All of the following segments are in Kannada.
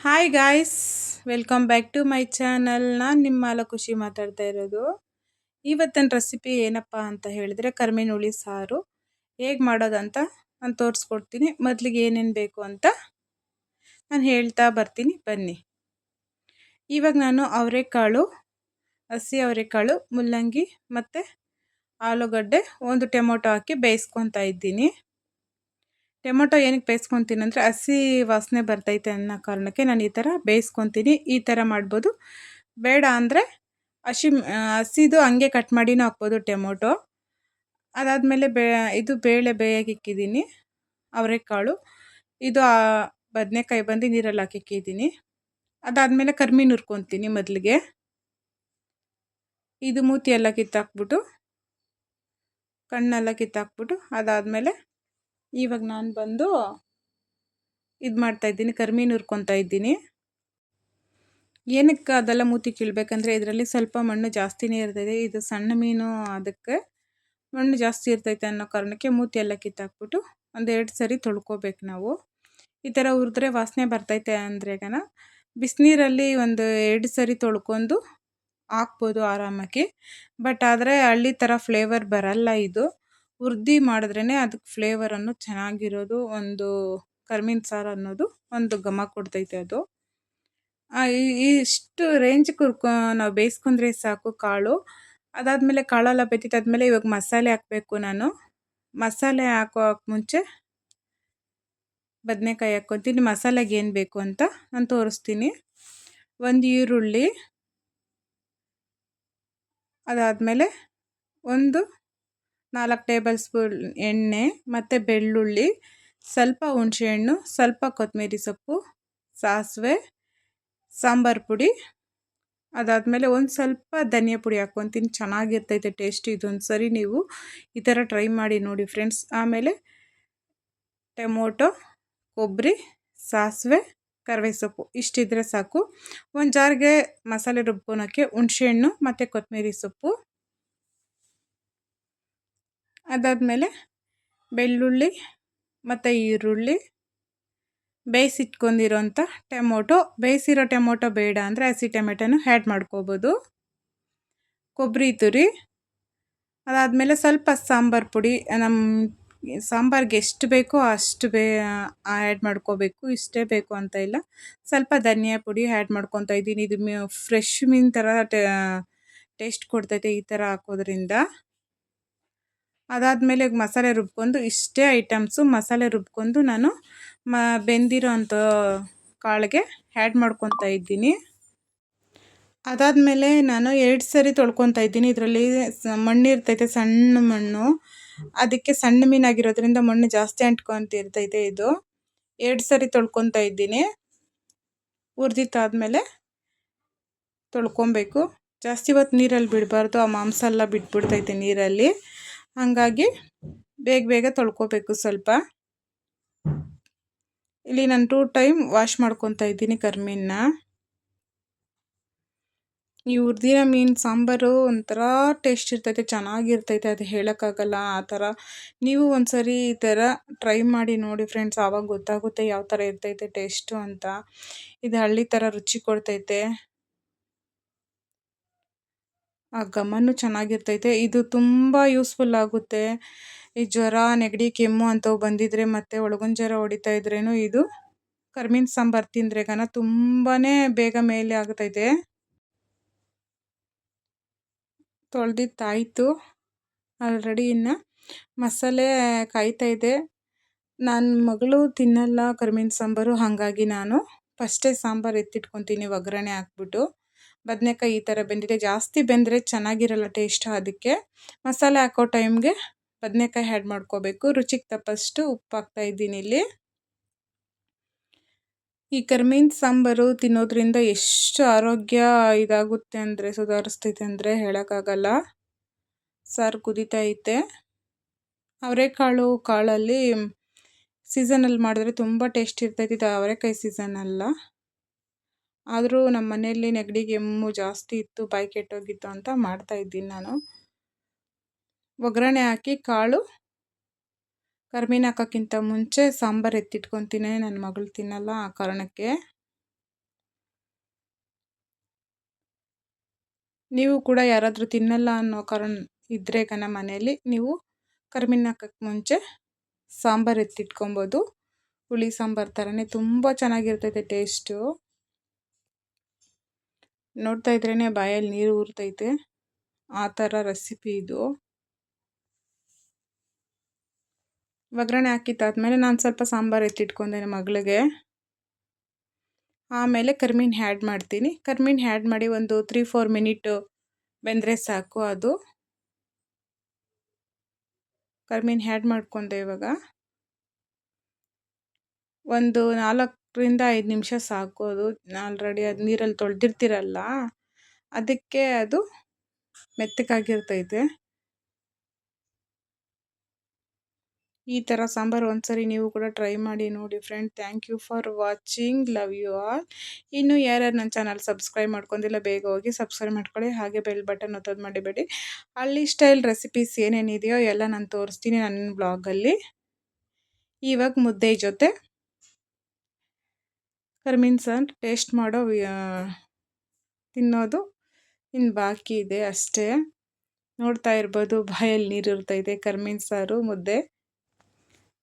Hi guys welcome back to my channel ನಾನು ನಿಮ್ಮ ಖುಷಿ ಮಾತಾಡ್ತಾ ಇರೋದು. ಇವತ್ತಿನ ರೆಸಿಪಿ ಏನಪ್ಪ ಅಂತ ಹೇಳಿದ್ರೆ ಕರ್ಮೀನ್ ಹುಳಿ ಸಾರು. ಹೇಗೆ ಮಾಡೋದಂತ ನಾನು ತೋರಿಸ್ಕೊಡ್ತೀನಿ. ಮೊದಲಿಗೆ ಏನೇನು ಬೇಕು ಅಂತ ನಾನು ಹೇಳ್ತಾ ಬರ್ತೀನಿ. ಬನ್ನಿ. ಇವಾಗ ನಾನು ಅವರೆಕಾಳು, ಹಸಿ ಅವರೆಕಾಳು, ಮುಲ್ಲಂಗಿ ಮತ್ತು ಆಲೂಗಡ್ಡೆ ಒಂದು ಟೊಮೊಟೊ ಹಾಕಿ ಬೇಯಿಸ್ಕೊತಾ ಇದ್ದೀನಿ. ಟೊಮೊಟೊ ಏನಕ್ಕೆ ಬೇಯಿಸ್ಕೊತೀನಿ ಅಂದರೆ ಹಸಿ ವಾಸನೆ ಬರ್ತೈತೆ ಅನ್ನೋ ಕಾರಣಕ್ಕೆ ನಾನು ಈ ಥರ ಬೇಯಿಸ್ಕೊತೀನಿ. ಈ ಥರ ಮಾಡ್ಬೋದು. ಬೇಡ ಅಂದರೆ ಹಸಿ, ಹಸಿದು ಹಂಗೆ ಕಟ್ ಮಾಡಿನೂ ಹಾಕ್ಬೋದು ಟೊಮೊಟೊ. ಅದಾದಮೇಲೆ ಬೇ, ಇದು ಬೇಳೆ ಬೇಯಕ್ಕೆ ಇಕ್ಕಿದ್ದೀನಿ, ಅವರೆಕಾಳು. ಇದು ಬದನೆಕಾಯಿ ಬಂದು ನೀರಲ್ಲಿ ಹಾಕಿಕ್ಕಿದ್ದೀನಿ ಅದಾದಮೇಲೆ ಕರ್ಮಿ ನುರ್ಕೊತೀನಿ ಮೊದಲಿಗೆ. ಇದು ಮೂತಿ ಎಲ್ಲ ಕಿತ್ತಾಕ್ಬಿಟ್ಟು, ಕಣ್ಣೆಲ್ಲ ಕಿತ್ತಾಕ್ಬಿಟ್ಟು ಅದಾದಮೇಲೆ ಇವಾಗ ನಾನು ಬಂದು ಇದು ಮಾಡ್ತಾಯಿದ್ದೀನಿ ಕರ್ಮಿ ಹುರ್ಕೊತಾ ಇದ್ದೀನಿ. ಏನಕ್ಕೆ ಅದೆಲ್ಲ ಮೂತಿ ಕೀಳ್ಬೇಕಂದ್ರೆ ಇದರಲ್ಲಿ ಸ್ವಲ್ಪ ಮಣ್ಣು ಜಾಸ್ತಿನೇ ಇರ್ತೈತೆ ಇದು ಸಣ್ಣ ಮೀನು ಅದಕ್ಕೆ ಮಣ್ಣು ಜಾಸ್ತಿ ಇರ್ತೈತೆ ಅನ್ನೋ ಕಾರಣಕ್ಕೆ ಮೂತಿ ಎಲ್ಲ ಕಿತ್ತಾಕ್ಬಿಟ್ಟು ಒಂದೆರಡು ಸರಿ ತೊಳ್ಕೊಬೇಕು ನಾವು. ಈ ಥರ ಹುರಿದ್ರೆ ವಾಸನೆ ಬರ್ತೈತೆ ಅಂದ್ರೆಗನ ಬಿಸಿನೀರಲ್ಲಿ ಒಂದು ಎರಡು ಸರಿ ತೊಳ್ಕೊಂಡು ಹಾಕ್ಬೋದು ಆರಾಮಾಗಿ. ಬಟ್ ಆದರೆ ಹಳ್ಳಿ ಥರ ಫ್ಲೇವರ್ ಬರಲ್ಲ ಇದು. ಹುರ್ದು ಮಾಡಿದ್ರೇ ಅದಕ್ಕೆ ಫ್ಲೇವರನ್ನು ಚೆನ್ನಾಗಿರೋದು ಒಂದು ಕರ್ಮಿನ ಸಾರು ಅನ್ನೋದು ಒಂದು ಘಮ ಕೊಡ್ತೈತೆ ಅದು. ಇಷ್ಟು ರೇಂಜ್ ಕುರ್ಕೊ, ನಾವು ಬೇಯಿಸ್ಕೊಂಡ್ರೆ ಸಾಕು ಕಾಳು. ಅದಾದಮೇಲೆ ಕಾಳೆಲ್ಲ ಬೆಂದಿದ್ದಾದ್ಮೇಲೆ ಇವಾಗ ಮಸಾಲೆ ಹಾಕಬೇಕು ನಾನು. ಮಸಾಲೆ ಹಾಕೋಕೆ ಮುಂಚೆ ಬದನೆಕಾಯಿ ಹಾಕ್ಕೊತೀನಿ. ಮಸಾಲೆಗೆ ಏನು ಬೇಕು ಅಂತ ನಾನು ತೋರಿಸ್ತೀನಿ. ಒಂದು ಈರುಳ್ಳಿ ಅದಾದಮೇಲೆ ಒಂದು ನಾಲ್ಕು ಟೇಬಲ್ ಸ್ಪೂನ್ ಎಣ್ಣೆ, ಮತ್ತು ಬೆಳ್ಳುಳ್ಳಿ, ಸ್ವಲ್ಪ ಹುಣಸೆಹಣ್ಣು ಸ್ವಲ್ಪ ಕೊತ್ತಂಬರಿ ಸೊಪ್ಪು, ಸಾಸಿವೆ, ಸಾಂಬಾರು ಪುಡಿ. ಅದಾದಮೇಲೆ ಒಂದು ಸ್ವಲ್ಪ ಧನಿಯಾ ಪುಡಿ ಹಾಕ್ಕೊತೀನಿ ಚೆನ್ನಾಗಿರ್ತೈತೆ ಟೇಸ್ಟ್, ಇದೊಂದು ಸರಿ ನೀವು ಈ ಥರ ಟ್ರೈ ಮಾಡಿ ನೋಡಿ ಫ್ರೆಂಡ್ಸ್. ಆಮೇಲೆ ಟೊಮೊಟೊ, ಕೊಬ್ಬರಿ, ಸಾಸಿವೆ ಕರಿವೆ ಸೊಪ್ಪು ಇಷ್ಟಿದ್ರೆ ಸಾಕು. ಒಂದು ಜಾರಿಗೆ ಮಸಾಲೆ ರುಬ್ಬೋಣಕ್ಕೆ ಹುಣಸೆಹಣ್ಣು ಮತ್ತು ಕೊತ್ತಂಬರಿ ಸೊಪ್ಪು. ಅದಾದಮೇಲೆ ಬೆಳ್ಳುಳ್ಳಿ ಮತ್ತು ಈರುಳ್ಳಿ ಬೇಯಿಸಿಟ್ಕೊಂಡಿರೋಂಥ ಟೊಮೊಟೊ. ಬೇಯಿಸಿರೋ ಟೊಮೊಟೊ ಬೇಡ ಅಂದರೆ ಹಸಿ ಟೊಮೆಟೊನು ಆ್ಯಡ್ ಮಾಡ್ಕೋಬೋದು. ಕೊಬ್ಬರಿ ತುರಿ. ಅದಾದಮೇಲೆ ಸ್ವಲ್ಪ ಸಾಂಬಾರು ಪುಡಿ. ನಮ್ಮ ಸಾಂಬಾರ್ಗೆ ಎಷ್ಟು ಬೇಕೋ ಅಷ್ಟು ಬೇ ಆ್ಯಡ್ ಮಾಡ್ಕೋಬೇಕು. ಇಷ್ಟೇ ಬೇಕು ಅಂತ ಇಲ್ಲ. ಸ್ವಲ್ಪ ಧನಿಯಾ ಪುಡಿ ಆ್ಯಡ್ ಮಾಡ್ಕೊತಾ ಇದ್ದೀನಿ. ಇದು ಫ್ರೆಶ್ ಮೀನು ಥರ ಟೇಸ್ಟ್ ಕೊಡ್ತೈತೆ ಈ ಥರ ಹಾಕೋದ್ರಿಂದ. ಅದಾದಮೇಲೆ ಮಸಾಲೆ ರುಬ್ಕೊಂಡು ಇಷ್ಟೇ ಐಟಮ್ಸು ಮಸಾಲೆ ರುಬ್ಕೊಂಡು ನಾನು ಮ, ಬೆಂದಿರೋ ಅಂಥ ಕಾಳಿಗೆ ಆ್ಯಡ್ ಮಾಡ್ಕೊತಾ ಇದ್ದೀನಿ. ಅದಾದಮೇಲೆ ನಾನು ಎರಡು ಸರಿ ತೊಳ್ಕೊತಾ ಇದ್ದೀನಿ. ಇದರಲ್ಲಿ ಮಣ್ಣು ಇರ್ತೈತೆ ಸಣ್ಣ ಮಣ್ಣು. ಅದಕ್ಕೆ ಸಣ್ಣ ಮೀನಾಗಿರೋದ್ರಿಂದ ಮಣ್ಣು ಜಾಸ್ತಿ ಅಂಟ್ಕೊಂತಿರ್ತೈತೆ ಇದು. ಎರಡು ಸರಿ ತೊಳ್ಕೊತಾ ಇದ್ದೀನಿ. ಹುರಿದಿತ್ತಾದ್ಮೇಲೆ ತೊಳ್ಕೊಬೇಕು. ಜಾಸ್ತಿ ಹೊತ್ತು ನೀರಲ್ಲಿ ಬಿಡಬಾರ್ದು. ಆ ಮಾಂಸ ಎಲ್ಲ ಬಿಟ್ಬಿಡ್ತೈತೆ ನೀರಲ್ಲಿ. ಹಾಗಾಗಿ ಬೇಗ ಬೇಗ ತೊಳ್ಕೊಬೇಕು ಸ್ವಲ್ಪ. ಇಲ್ಲಿ ನಾನು ಟೂ ಟೈಮ್ ವಾಶ್ ಮಾಡ್ಕೊತಾ ಇದ್ದೀನಿ ಕರ್ಮೀನ. ಈ ಉರ್ದಿನ ಮೀನು ಸಾಂಬಾರು ಒಂಥರ ಟೇಸ್ಟ್ ಇರ್ತೈತೆ, ಚೆನ್ನಾಗಿರ್ತೈತೆ, ಅದು ಹೇಳೋಕ್ಕಾಗಲ್ಲ, ಆ ಥರ. ನೀವು ಒಂದ್ಸರಿ ಈ ಥರ ಟ್ರೈ ಮಾಡಿ ನೋಡಿ ಫ್ರೆಂಡ್ಸ್ ಆವಾಗ ಗೊತ್ತಾಗುತ್ತೆ ಯಾವ ಥರ ಇರ್ತೈತೆ ಟೇಸ್ಟು ಅಂತ. ಇದು ಹಳ್ಳಿ ಥರ ರುಚಿ ಕೊಡ್ತೈತೆ. ಆ ಘಮನೂ ಚೆನ್ನಾಗಿರ್ತೈತೆ. ಇದು ತುಂಬ ಯೂಸ್ಫುಲ್ ಆಗುತ್ತೆ. ಈ ಜ್ವರ, ನೆಗಡಿ, ಕೆಮ್ಮು ಅಂಥವು ಬಂದಿದ್ರೆ ಮತ್ತು ಜ್ವರ ಹೊಡಿತಾ ಇದ್ರೇನು ಇದು ಕರ್ಮಿನ್ ಸಾಂಬಾರು ತಿಂದರೆ ಗನ ತುಂಬಾ ಬೇಗ ಮೇಲೆ ಆಗ್ತೈತೆ. ತೊಳೆದಿತ್ತಾಯಿತು ಆಲ್ರೆಡಿ ಇನ್ನು ಮಸಾಲೆ ಕಾಯ್ತಾ ಇದೆ. ನನ್ನ ಮಗಳು ತಿನ್ನಲ್ಲ ಕರ್ಮಿನ್ ಸಾಂಬಾರು, ಹಾಗಾಗಿ ನಾನು ಫಸ್ಟೇ ಸಾಂಬಾರು ಎತ್ತಿಟ್ಕೊತೀನಿ, ಒಗ್ಗರಣೆ ಹಾಕ್ಬಿಟ್ಟು. ಬದನೆಕಾಯಿ ಈ ಥರ ಬೆಂದಿದೆ. ಜಾಸ್ತಿ ಬೆಂದರೆ ಚೆನ್ನಾಗಿರಲ್ಲ ಟೇಸ್ಟ್ ಅದಕ್ಕೆ. ಮಸಾಲೆ ಹಾಕೋ ಟೈಮ್ಗೆ ಬದನೆಕಾಯಿ ಆ್ಯಡ್ ಮಾಡ್ಕೋಬೇಕು. ರುಚಿಗೆ ತಪ್ಪಷ್ಟು ಉಪ್ಪು ಹಾಕ್ತಾ ಇದ್ದೀನಿ ಇಲ್ಲಿ. ಈ ಕರ್ಮೀನ್ ಸಾಂಬಾರು ತಿನ್ನೋದ್ರಿಂದ ಎಷ್ಟು ಆರೋಗ್ಯ ಇದಾಗುತ್ತೆ ಅಂದರೆ, ಸುಧಾರಿಸ್ತೈತೆ ಅಂದರೆ ಹೇಳೋಕ್ಕಾಗಲ್ಲ. ಸಾರು ಕುದೀತಾ ಐತೆ. ಅವರೆಕಾಳು ಕಾಳಲ್ಲಿ ಸೀಸನಲ್ಲಿ ಮಾಡಿದ್ರೆ ತುಂಬ ಟೇಸ್ಟ್ ಇರ್ತೈತಿ. ಇದು ಅವರೆಕಾಯಿ ಸೀಸನ್ ಅಲ್ಲ. ಆದರೂ ನಮ್ಮ ಮನೆಯಲ್ಲಿ ನೆಗಡಿ, ಕೆಮ್ಮು ಜಾಸ್ತಿ ಇತ್ತು, ಬಾಯಿ ಕೆಟ್ಟೋಗಿತ್ತು ಅಂತ ಮಾಡ್ತಾಯಿದ್ದೀನಿ ನಾನು. ಒಗ್ಗರಣೆ ಹಾಕಿ ಕಾಳು, ಕರ್ಮೀನ ಹಾಕೋಕ್ಕಿಂತ ಮುಂಚೆ ಸಾಂಬಾರು ಎತ್ತಿಟ್ಕೊತೀನಿ ನನ್ನ ಮಗಳು ತಿನ್ನಲ್ಲ ಆ ಕಾರಣಕ್ಕೆ. ನೀವು ಕೂಡ ಯಾರಾದರೂ ತಿನ್ನಲ್ಲ ಅನ್ನೋ ಕಾರಣ ಇದ್ದರೆ ಕಣ ಮನೆಯಲ್ಲಿ, ನೀವು ಕರ್ಮೀನ ಹಾಕೋಕ್ಕೆ ಮುಂಚೆ ಸಾಂಬಾರು ಎತ್ತಿಟ್ಕೊಬೋದು. ಹುಳಿ ಸಾಂಬಾರು ಥರನೇ ತುಂಬ ಚೆನ್ನಾಗಿರ್ತೈತೆ ಟೇಸ್ಟು ನೋಡ್ತಾ ಇದ್ರೇ ಬಾಯಲ್ಲಿ ನೀರು ಊರ್ತೈತೆ. ಆ ಥರ ರೆಸಿಪಿ ಇದು. ಒಗ್ಗರಣೆ ಹಾಕಿದ್ದಾದ್ಮೇಲೆ ನಾನು ಸ್ವಲ್ಪ ಸಾಂಬಾರು ಎತ್ತಿಟ್ಕೊಂಡೆ ಮಗಳಿಗೆ. ಆಮೇಲೆ ಕರ್ಮೀನ್ ಹ್ಯಾಡ್ ಮಾಡ್ತೀನಿ. ಕರ್ಮೀನ್ ಹ್ಯಾಡ್ ಮಾಡಿ ಒಂದು ತ್ರೀ ಫೋರ್ ಮಿನಿಟು ಬೆಂದರೆ ಸಾಕು ಅದು. ಕರ್ಮೀನ್ ಹ್ಯಾಡ್ ಮಾಡ್ಕೊಂಡೆ ಇವಾಗ. ಒಂದು ನಾಲ್ಕರಿಂದ ಐದು ನಿಮಿಷ ಸಾಕು ಅದು. ಆಲ್ರೆಡಿ ಅದು ನೀರಲ್ಲಿ ತೊಳೆದಿರ್ತೀರಲ್ಲ, ಅದಕ್ಕೆ ಅದು ಮೆತ್ತಗಾಗಿರ್ತೈತೆ. ಈ ಥರ ಸಾಂಬಾರು ಒಂದ್ಸರಿ ನೀವು ಕೂಡ ಟ್ರೈ ಮಾಡಿ ನೋಡಿ friend thank you for watching love you all ಇನ್ನು ಯಾರ್ಯಾರು ನನ್ನ ಚಾನಲ್ ಸಬ್ಸ್ಕ್ರೈಬ್ ಮಾಡ್ಕೊಂಡಿಲ್ಲ, ಬೇಗ ಹೋಗಿ ಸಬ್ಸ್ಕ್ರೈಬ್ ಮಾಡ್ಕೊಳ್ಳಿ. ಹಾಗೆ ಬೆಲ್ ಬಟನ್ ಒತ್ತೋದು ಮಾಡಿಬೇಡಿ. ಹಳ್ಳಿ ಸ್ಟೈಲ್ ರೆಸಿಪೀಸ್ ಏನೇನಿದೆಯೋ ಎಲ್ಲ ನಾನು ತೋರಿಸ್ತೀನಿ ನನ್ನ ಬ್ಲಾಗಲ್ಲಿ ಇವಾಗ ಮುದ್ದೆ ಜೊತೆ ಕರ್ಮೀನ್ ಸಾರು ಟೇಸ್ಟ್ ಮಾಡೋ ತಿನ್ನೋದು ಇನ್ನು ಬಾಕಿ ಇದೆ ಅಷ್ಟೇ. ನೋಡ್ತಾ ಇರ್ಬೋದು, ಬಾಯಲ್ಲಿ ನೀರು ಇರ್ತೈತೆ ಕರ್ಮೀನ್ ಸಾರು ಮುದ್ದೆ.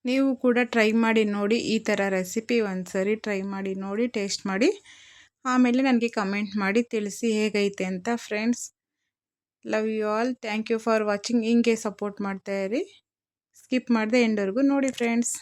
ನೀವು ಕೂಡ ಟ್ರೈ ಮಾಡಿ ನೋಡಿ, ಈ ಥರ ರೆಸಿಪಿ ಒಂದು ಸರಿ ಟ್ರೈ ಮಾಡಿ ನೋಡಿ, ಟೇಸ್ಟ್ ಮಾಡಿ. ಆಮೇಲೆ ನನಗೆ ಕಮೆಂಟ್ ಮಾಡಿ ತಿಳಿಸಿ ಹೇಗೈತೆ ಅಂತ friends. Love you all, thank you for watching, ಹಿಂಗೆ ಸಪೋರ್ಟ್ ಮಾಡ್ತಾಯಿರಿ ಸ್ಕಿಪ್ ಮಾಡಿದೆ ಎಂಡವರೆಗೂ ನೋಡಿ ಫ್ರೆಂಡ್ಸ್.